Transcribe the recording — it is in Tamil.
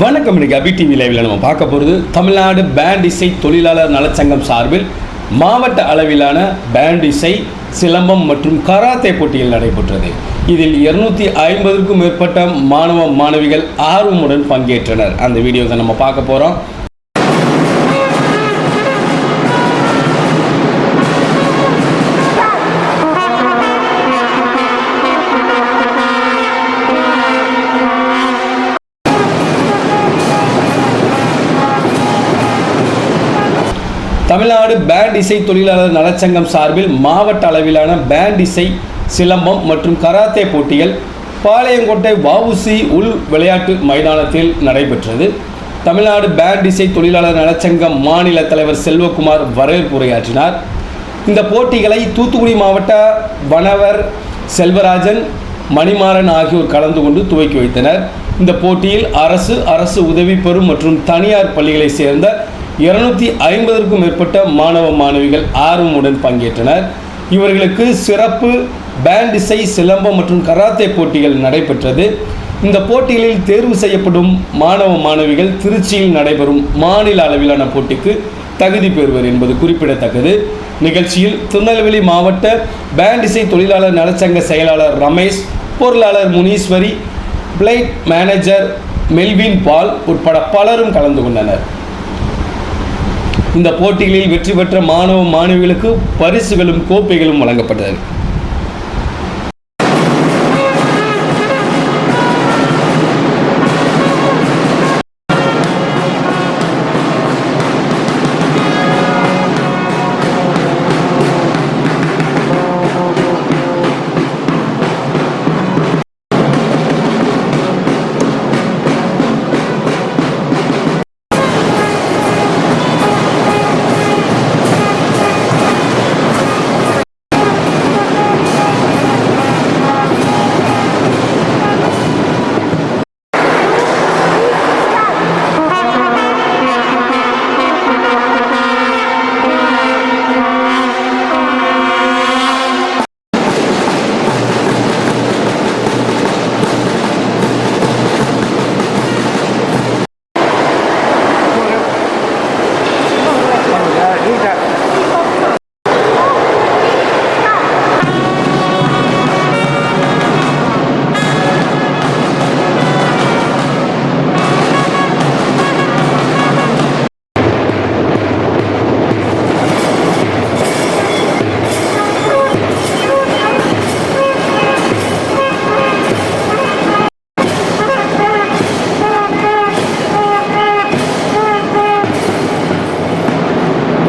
வணக்கம் இன்னைக்கு அபி டிவி லைவில் நம்ம பார்க்க போகிறது தமிழ்நாடு பேண்ட் இசை தொழிலாளர் நலச்சங்கம் சார்பில் மாவட்ட அளவிலான பேண்ட் இசை சிலம்பம் மற்றும் கராத்தே போட்டிகள் நடைபெற்றது. இதில் இருநூத்தி ஐம்பதுக்கும் மேற்பட்ட மாணவ மாணவிகள் ஆர்வமுடன் பங்கேற்றனர். அந்த வீடியோவை நம்ம பார்க்க போகிறோம் தமிழ்நாடு பேண்ட் இசை தொழிலாளர் நலச்சங்கம் சார்பில் மாவட்ட அளவிலான பேண்ட் இசை சிலம்பம் மற்றும் கராத்தே போட்டிகள் பாளையங்கோட்டை வவுசி உள் விளையாட்டு மைதானத்தில் நடைபெற்றது. தமிழ்நாடு பேண்ட் இசை தொழிலாளர் நலச்சங்கம் மாநில தலைவர் செல்வகுமார் வரவேற்புரையாற்றினார் இந்த போட்டிகளை தூத்துக்குடி மாவட்ட வனவர் செல்வராஜன் மணிமாறன் ஆகியோர் கலந்து கொண்டு துவக்கி வைத்தனர். இந்த போட்டியில் அரசு அரசு உதவி பெறும் மற்றும் தனியார் பள்ளிகளைச் சேர்ந்த இருநூத்தி ஐம்பதற்கும் மேற்பட்ட மாணவ மாணவிகள் ஆர்வமுடன் பங்கேற்றனர். இவர்களுக்கு சிறப்பு பேண்ட் இசை சிலம்பம் மற்றும் கராத்தே போட்டிகள் நடைபெற்றது. இந்த போட்டிகளில் தேர்வு செய்யப்படும் மாணவ மாணவிகள் திருச்சியில் நடைபெறும் மாநில அளவிலான போட்டிக்கு தகுதி பெறுவர் என்பது குறிப்பிடத்தக்கது. நிகழ்ச்சியில் திருநெல்வேலி மாவட்ட பேண்ட் இசை தொழிலாளர் நலச்சங்க செயலாளர் ரமேஷ் பொருளாளர் Muniswari flight manager Melvin Paul உட்பட பலரும் கலந்து கொண்டனர். இந்த போட்டிகளில் வெற்றி பெற்ற மாணவ மாணவிகளுக்கு பரிசுகளும் கோப்பைகளும் வழங்கப்பட்டது.